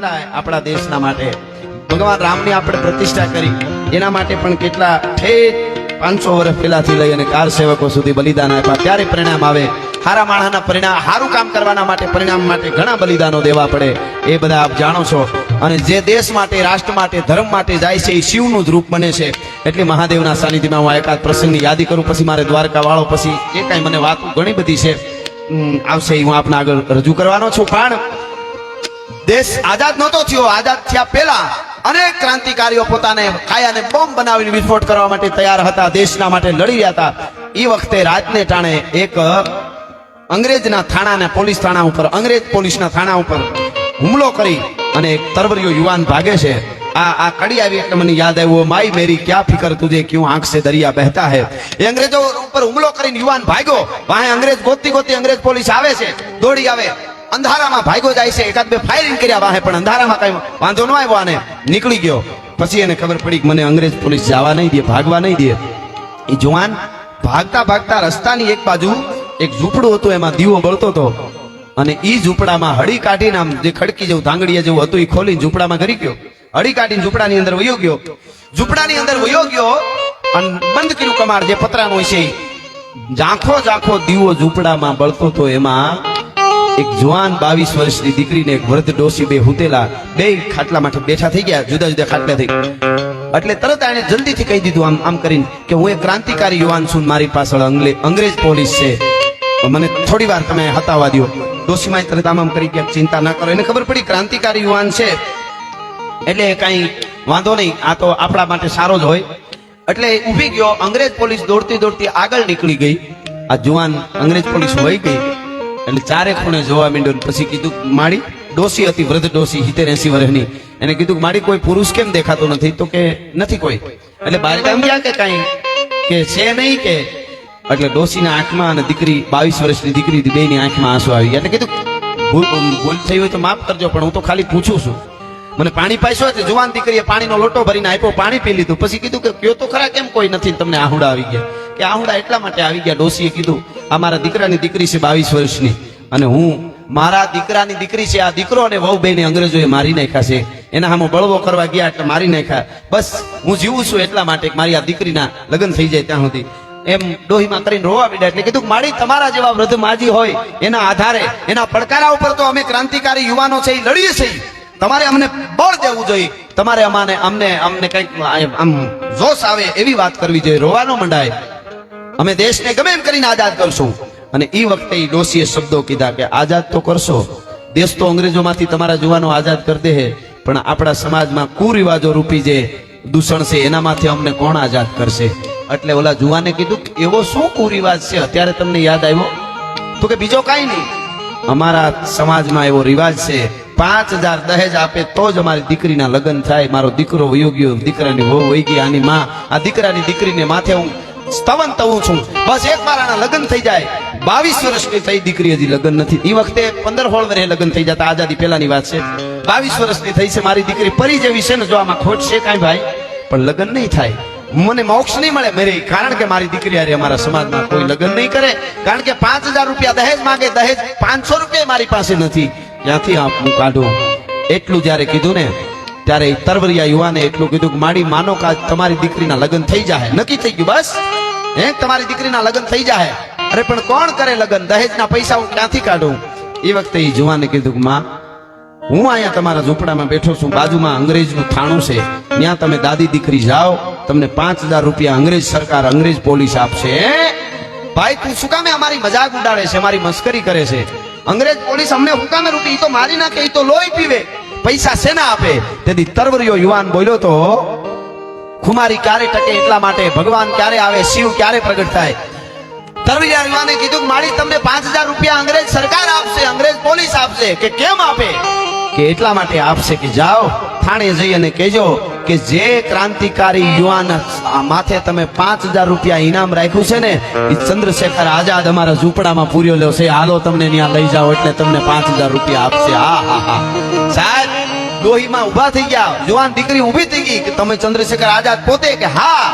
કેટલા આપણા દેશના માટે? ભગવાન રામની આપણે પ્રતિષ્ઠા કરી. એના માટે પણ કેટલા ઠેઠ પાંચસો વર્ષ પહેલાથી લઈ અને કાર સેવકો સુધી બલિદાન આપ્યા. ત્યારે પરિણામ આવે. હારા માણસના પરિણામ સારું કામ કરવાના માટે પરિણામ માટે ઘણા બલિદાનો દેવા પડે. એ બધા આપ જાણો છો. અને જે દેશ માટે, રાષ્ટ્ર માટે, ધર્મ માટે જાય છે, એ શિવનું જ રૂપ બને છે. એટલે મહાદેવના સાનિધ્યમાં હું એકાદ પ્રસંગની યાદી કરું. પછી મારે દ્વારકા વાળો, પછી જે કાંઈ મને વાતો ઘણી બધી છે. આવશે હું આપને આગળ રજૂ કરવાનો છું. પણ દેશ આઝાદ નહોતો થયો. આઝાદ થયા પહેલા અનેક ક્રાંતિકારીઓ પોતાને કાયાને બોમ્બ બનાવીને વિસ્ફોટ કરવા માટે તૈયાર હતા. દેશના માટે લડી રહ્યા હતા. એ વખતે રાતને ટાણે એક અંગ્રેજના થાણાને પોલીસ થાણા ઉપર, અંગ્રેજ પોલીસના થાણા ઉપર હુમલો કરી અને એક તરવરિયો યુવાન ભાગે છે. આ આ કડી આવી એટલે મને યાદ આવ્યું માઈ મેરી, ક્યાં ફિકર તુજે? ક્યું આંખ સે દરિયા બહેતા હે? એ અંગ્રેજો ઉપર હુમલો કરીને યુવાન ભાગ્યો. વાહે અંગ્રેજ ગોતી ગોતી અંગ્રેજ પોલીસ આવે છે. દોડી આવે. અંધારામાં ભાગ્યો જાય છે. એકાદ બે ફાયરિંગ કર્યા વાહે, પણ અંધારામાં કઈ વાંધો ન આવ્યો આને. નીકળી ગયો. પછી એને ખબર પડી કે મને અંગ્રેજ પોલીસ જવા નહીં દે, ભાગવા નહીં દે. એ જુવાન ભાગતા ભાગતા રસ્તાની એક બાજુ એક ઝૂંપડું હતું, એમાં દીવો બળતો હતો. અને એ ઝૂંપડામાં હળી કાઢીને આમ જે ખડકી જેવું, ધાંગડીયા જેવું હતું એ ખોલીને ઝૂંપડામાં ઘરી ગયો. હળી કાઢીને ઝૂંપડાની અંદર વયો ગયો. ઝૂંપડાની અંદર વયો ગયો અને બંધ કર્યું કમાડ, જે પતરાનું છે. ઝાંખો ઝાંખો દીવો ઝૂંપડામાં બળતો હતો, એમાં એક જવાન બાવીસ વર્ષની દીકરીને એક વૃદ્ધ ડોસી બે હુતેલા બે ખાટલા માટે બેઠા થઈ ગયા, જુદા જુદા ખાટલા થઈ. એટલે તરત એણે જલ્દીથી કહી દીધું આમ આમ કરીને કે હું એક ક્રાંતિકારી યુવાન છું મારી પાછળ અંગ્રેજ પોલીસ છે. મને થોડી વાર તમે હતાવા દો ડોસીમાં તરત આમ આમ કરી ગયા ચિંતા ના કરો. એને ખબર પડી ક્રાંતિકારી યુવાન છે. એટલે કાંઈ વાંધો નહીં, આ તો આપણા માટે સારો જ હોય. એટલે ઊભી ગયો, અંગ્રેજ પોલીસ દોડતી દોડતી આગળ નીકળી ગઈ. આ જુવાન અંગ્રેજ પોલીસ વહી ગઈ. એટલે ચારે ખૂણે જોવા માંડ્યો પછી કીધું માળી ડોસી હતી, વૃદ્ધ ડોસી હિતેર એસી વર્ષની. એને કીધું મારી કોઈ પુરુષ કેમ દેખાતો નથી? તો કે નથી કોઈ. એટલે બાર ગયા કે કાંઈ કે છે નહીં કે. એટલે ડોસીના આંખમાં અને દીકરી બાવીસ વર્ષની દીકરી બેની આંખમાં આંસુ આવી ગયા. એટલે કીધું, ભૂલ ભૂલ થઈ હોય તો માફ કરજો, પણ હું તો ખાલી પૂછું છું. મને પાણી પાસ્યો છે જુવાન દીકરીએ પાણીનો લોટો ભરીને આપ્યો, પાણી પી લીધું. પછી કીધું કે કયો તો ખરા, કેમ કોઈ નથી? તમને આહુડા આવી ગયા. કે આહુડા એટલા માટે આવી ગયા. ડોસીએ કીધું આ મારા દીકરાની દીકરી છે બાવીસ વર્ષની. અને હું, મારા દીકરાની દીકરી છે, આ દીકરો અને વહુ બેને અંગ્રેજોએ મારી નાખ્યા છે. એના સામે બળવો કરવા ગયા એટલે મારી નાખ્યા. બસ, હું જીવું છું એટલા માટે મારી આ દીકરીના લગ્ન થઈ જાય ત્યાં સુધી. એમ ડોહીમાં કરીને રોવા માંડ્યા એટલે કીધું, મારી તમારા જેવા વૃદ્ધ માજી હોય, એના આધારે, એના પડકારા ઉપર તો અમે ક્રાંતિકારી યુવાનો છે, એ લડીએ છીએ. તમારે અમને બળ દેવું જોઈએ. તમારે અમાને, અમને અમને કંઈક, આમ જોશ આવે એવી વાત કરવી જોઈએ. રોવાનો મંડાય. અમે દેશને ગમે એમ કરીને આઝાદ કરશું. અને એ વખતે ડોશીએ શબ્દો કીધા કે આઝાદ તો કરશો. દેશ તો અંગ્રેજોમાંથી તમારા જુવાનો આઝાદ કરી દે પણ આપણા સમાજમાં કુરિવાજો રૂપી જે દૂષણ છે, એનામાંથી અમને કોણ આઝાદ કરશે? એટલે ઓલા જુવાને કીધું કે એવો શું કુરિવાજ છે? અત્યારે તમને યાદ આવ્યો? તો કે બીજો કાંઈ નહીં. અમારા સમાજમાં એવો રિવાજ છે, પાંચ હજાર દહેજ આપે તો જ અમારી દીકરીના લગ્ન થાય. મારો દીકરો વયો ગયો, દીકરાની વહુ વહી ગઈ, આની માં, આ દીકરાની દીકરીને માથે હું સ્તવન તવું છું. બસ એક મારાના લગ્ન થઈ જાય. બાવીસ વર્ષની થઈ દીકરી હજી લગ્ન નથી. એ વખતે પંદર હોળ વર્ષે લગ્ન થઈ જતા. આઝાદી પહેલાની વાત છે. બાવીસ વર્ષની થઈ છે. મારી દીકરી પરી જેવી છે ને, જો ખોટ છે કાંઈ ભાઈ? પણ લગ્ન નહીં થાય. મને મોક્ષ નહીં મળે મેરે. કારણ કે મારી દીકરી અરે અમારા સમાજમાં કોઈ લગ્ન નહીં કરે. કારણ કે પાંચ હજાર રૂપિયા દહેજ માંગે. દહેજ પાંચસો રૂપિયા મારી પાસે નથી. ત્યાંથી આપ હું કાઢું. એટલું જ્યારે કીધું ને ત્યારે તરવરિયા યુવાને એટલું કીધું કે, માડી, માનો કે તમારી દીકરીના લગ્ન થઈ જાય નક્કી થઈ ગયું, બસ. હે? તમારી દીકરીના લગ્ન થઈ જાય અરે, પણ કોણ કરે લગ્ન? દહેજના પૈસા હું ક્યાંથી કાઢું? એ વખતે એ જુવાને કીધું કે, માં, હું અહીંયા તમારા ઝૂંપડામાં બેઠો છું. બાજુમાં અંગ્રેજનું થાણું છે. ત્યાં તમે દાદી દીકરી જાઓ. તમને પાંચ હજાર રૂપિયા અંગ્રેજ સરકાર, અંગ્રેજ પોલીસ આપશે. ભાઈ, તું શું કામે અમારી મજાક ઉડાડે છે? અમારી મસ્કરી કરે છે? અંગ્રેજ પોલીસ અમને હુકામે રૂપી તો મારી નાખે એ તો લોહી પીવે. પૈસા શેના આપે. તેથી તરવરિયો યુવાન બોલ્યો તો, ખુમારી ક્યારે ટકે એટલા માટે? ભગવાન ક્યારે આવે? શિવ ક્યારે પ્રગટ થાય? તરવરિયા યુવાને કીધું માળી તમને પાંચ હજાર રૂપિયા અંગ્રેજ સરકાર આપશે, અંગ્રેજ પોલીસ આપશે. કે કેમ આપે? કે એટલા માટે આપશે કે જાઓ. થાણે જઈ અને કહેજો કે જે ક્રાંતિકારી યુવાન માથે તમે પાંચ હજાર રૂપિયા ઇનામ રાખ્યું છે ને, એ ચંદ્રશેખર આઝાદ અમારા ઝૂંપડામાં પૂર્યો લ્યો છે. હાલો તમને ત્યાં લઈ જાઓ એટલે તમને પાંચ હજાર રૂપિયા આપશે. હા હા હા. સાહેબ ડોહીમાં ઊભા થઈ ગયા. જુવાન દીકરી ઊભી થઈ ગઈ કે તમે ચંદ્રશેખર આઝાદ પોતે કે હા?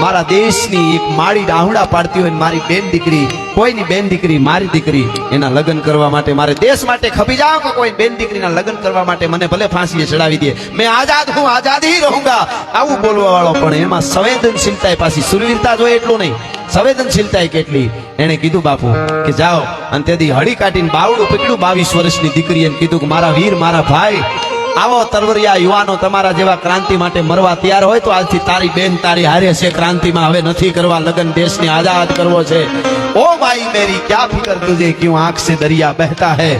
મારા દેશની એક માળી ડાહુડા પાડતી હોય મારી બેન દીકરી કોઈની બેન દીકરી, મારી દીકરી એના લગ્ન કરવા માટે મારે દેશ માટે ખપી જાઓ કે કોઈ બેન દીકરીના લગ્ન કરવા માટે મને ભલે ફાંસીએ ચડાવી દે. મેં આઝાદ હું આઝાદ હી રહુંગા. આવું બોલવા વાળો પણ એમાં સંવેદનશીલતા પાછી સુરવીરતા જોઈએ એટલું નહીં. સંવેદનશીલતા કેટલી? એને કીધું, બાપુ, કે જાઓ. અને તેથી હળી કાઢીને બાવડું કેટલું બાવીસ વર્ષની દીકરી એમ કીધું કે, મારા વીર, મારા ભાઈ આવો તરવરિયા યુવાનો તમારા જેવા ક્રાંતિ માટે મરવા તૈયાર હોય તો આજથી તારી બેન તારી હારે છે. ક્રાંતિમાં હવે નથી કરવા. લગન દેશને આઝાદ કરવો છે. ઓ ભાઈ મેરી, ક્યાં ફિકર તુજે ક્યું આંખ સે દરિયા બહેતા હે?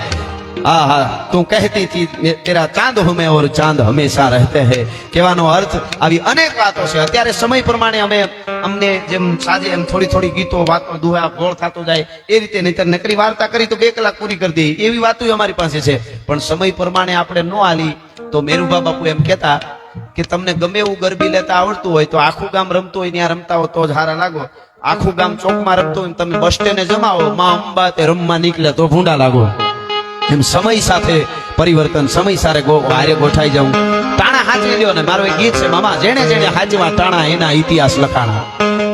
હા હા, તું કહેતી હતી તેરા ચાંદ હમે ઓર ચાંદ હંમેશા રહેતે હે. કહેવાનો અર્થ આવી અનેક વાતો છે. અત્યારે સમય પ્રમાણે અમે અમને જેમ સાંજે એમ થોડી થોડી ગીતો, વાતો, દુહા ગોળ થતો જાય, એ રીતે નહીતર નકરી વાર્તા કરી તો બે કલાક પૂરી કરી દઈએ એવી વાતો અમારી પાસે છે. પણ સમય પ્રમાણે આપણે ન આલી. તો મેરુભા બાપુ એમ કહેતા કે તમને ગમે એવું ગરબી લેતા આવડતું હોય તો આખું ગામ રમતું હોય ત્યાં રમતા હો તો જ હારા લાગો. આખું ગામ ચોકમાં રમતું હોય તમે બસ સ્ટેન્ડે જમાવો, માં અંબા તે રમવા નીકળે તો ભૂંડા લાગો. એમ સમય સાથે પરિવર્તન, સમય સારે ગો હારે ગોઠાઈ જવું તાણા હાચી લ્યો ને, મારું એક ગીત છે, મામા, જેણે જેણે હાચવા તાણા એના ઇતિહાસ લખાણા.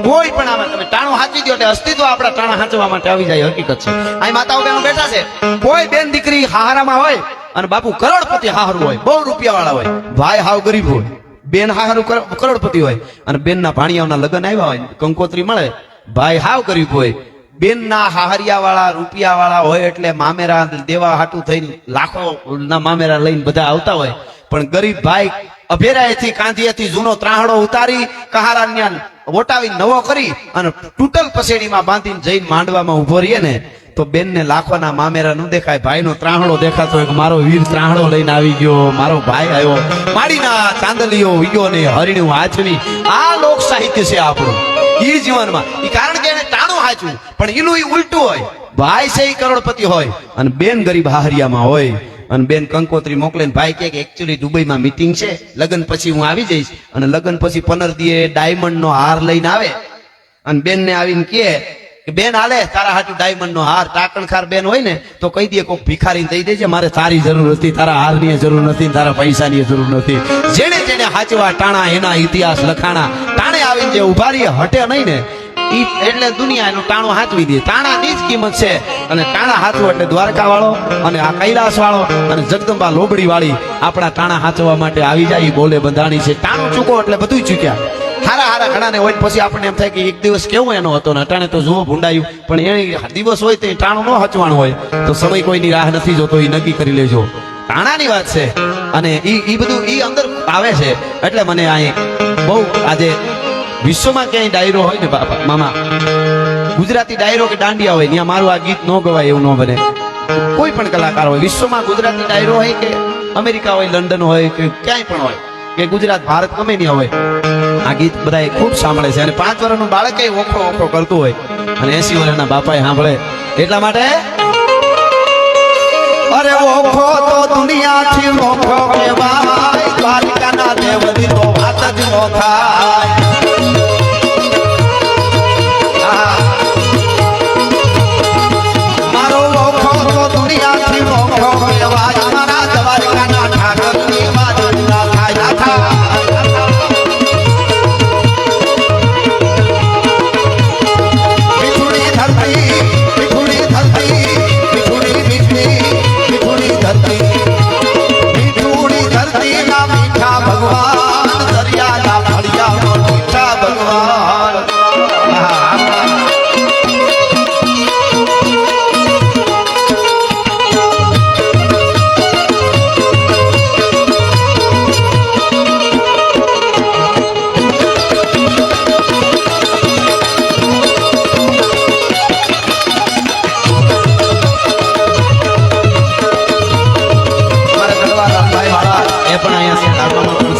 કોઈ પણ આમાં તમે ટાણું હાચી દો એટલે અસ્તિત્વ આપણા ટાણા હાચવા માટે આવી જાય, હકીકત છે. અહીં માતાઓ બહેનો બેઠા છે. કોઈ બેન દીકરી હારામાં હોય અને બાપુ કરોડપતિ હારું હોય, બહુ રૂપિયા વાળા હોય, ભાઈ હાવ ગરીબ હોય, બેન હારું કરોડપતિ હોય, અને બેનના ભાણિયાઓના લગ્ન આવ્યા હોય, કંકોત્રી મળે, ભાઈ હાવ ગરીબ હોય, બેનના હાહરિયા વાળા રૂપિયા વાળા હોય એટલે મામેરા દેવા હાટું થઈને લાખો ના મામેરા લઈને બધા આવતા હોય, પણ ગરીબ ભાઈ અભેરાએથી કાંધીએથી જૂનો ત્રાહડો ઉતારી કહારાન્યા વોટાવી નવો કરી અને ટૂટલ પસેડીમાં બાંધીને જઈને માંડવામાં ઊભો રહીએ ને તો બેનને લાખોના મામેરા ન દેખાય, ભાઈનો ત્રાહણો દેખાતો હોય મારો વીર ત્રાહણો લઈને આવી ગયો, મારો ભાઈ આવ્યો. માડીના ચાંદલીઓ વિયો ને હરિણું હાચવી આ લોક સાહિત્ય છે આપણું. એ જીવનમાં. એ કારણ કે એને ટાણું હાચવું પણ એનું એ ઉલટું હોય. ભાઈ છે એ કરોડપતિ હોય, અને બેન ગરીબ હાહરિયામાં હોય. અને બેન કંકોત્રી મોકલે ભાઈ કે એકચ્યુઅલી દુબઈમાં મીટિંગ છે. લગ્ન પછી હું આવી જઈશ. અને લગ્ન પછી પનર દીએ ડાયમંડ નો હાર લઈને આવે. અને બેન ને આવીને કે બેન, હાલે, તારા હાટુ ડાયમંડ નો હાર ટાકણખાર બેન હોય ને, તો કહી દે, કોક ભિખારી દઈ દેજે, મારે તારી જરૂર નથી, તારા હારની જરૂર નથી, તારા પૈસા ની જરૂર નથી. જેને જેને હાચવા ટાણા, એના ઇતિહાસ લખાણા ટાણે આવીને જે ઊભા રહીએ, હટે નહીં ને એટલે દુનિયા એનું ટાણું હાથવી દે. ટાણાની જ કિંમત છે. અને ટાણા હાચવો એટલે દ્વારકા વાળો અને આ કૈલાસ વાળો અને જગદંબા લોબડી વાળી આપણા ટાણા હાથવા માટે આવી જાય બોલે, બંધાણી છે. ટાણું ચૂકો એટલે બધું ચૂક્યા. હારા હારા ઘણાને હોય પછી આપણને એમ થાય કે એક દિવસ કેવો એનો હતો ને, અટાણે તો જુઓ ભૂંડાયું. પણ એ દિવસ હોય તો એ ન હચવાનું હોય. તો સમય કોઈની રાહ નથી જોતો એ નક્કી કરી લેજો. ટાણાની વાત છે. અને ઈ ઈ બધું ઈ અંદર આવે છે. એટલે મને અહીં બહુ આજે વિશ્વમાં ક્યાંય ડાયરો હોય ને બાપા, મામા, ગુજરાતી ડાયરો કે દાંડિયા હોય, ત્યાં મારું આ ગીત ન ગવાય એવું ન બને. કોઈ પણ કલાકાર હોય, વિશ્વમાં ગુજરાતી ડાયરો હોય કે અમેરિકા હોય, લંડન હોય કે ક્યાંય પણ હોય કે ગુજરાત ભારત ગમે નહીં હોય. આ ગીત બધા ખૂબ સાંભળે છે. અને પાંચ વર્ષનું બાળક ઓખો ઓખો કરતું હોય. અને એસી વર્ષના બાપાએ સાંભળે. એટલા માટે? અરે ઓખો તો દુનિયાથી ઓખો Es para mí, hermano.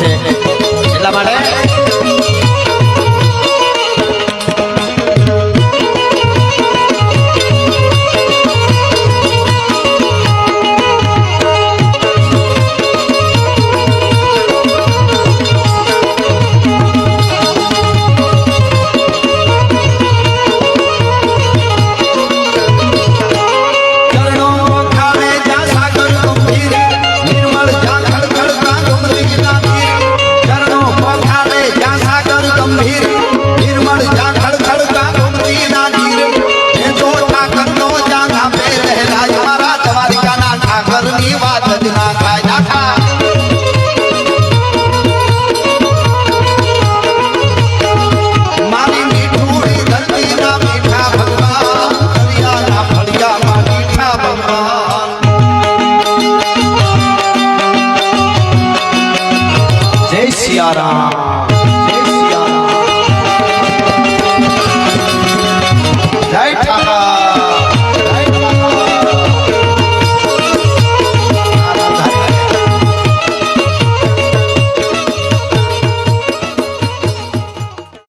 Siya Ram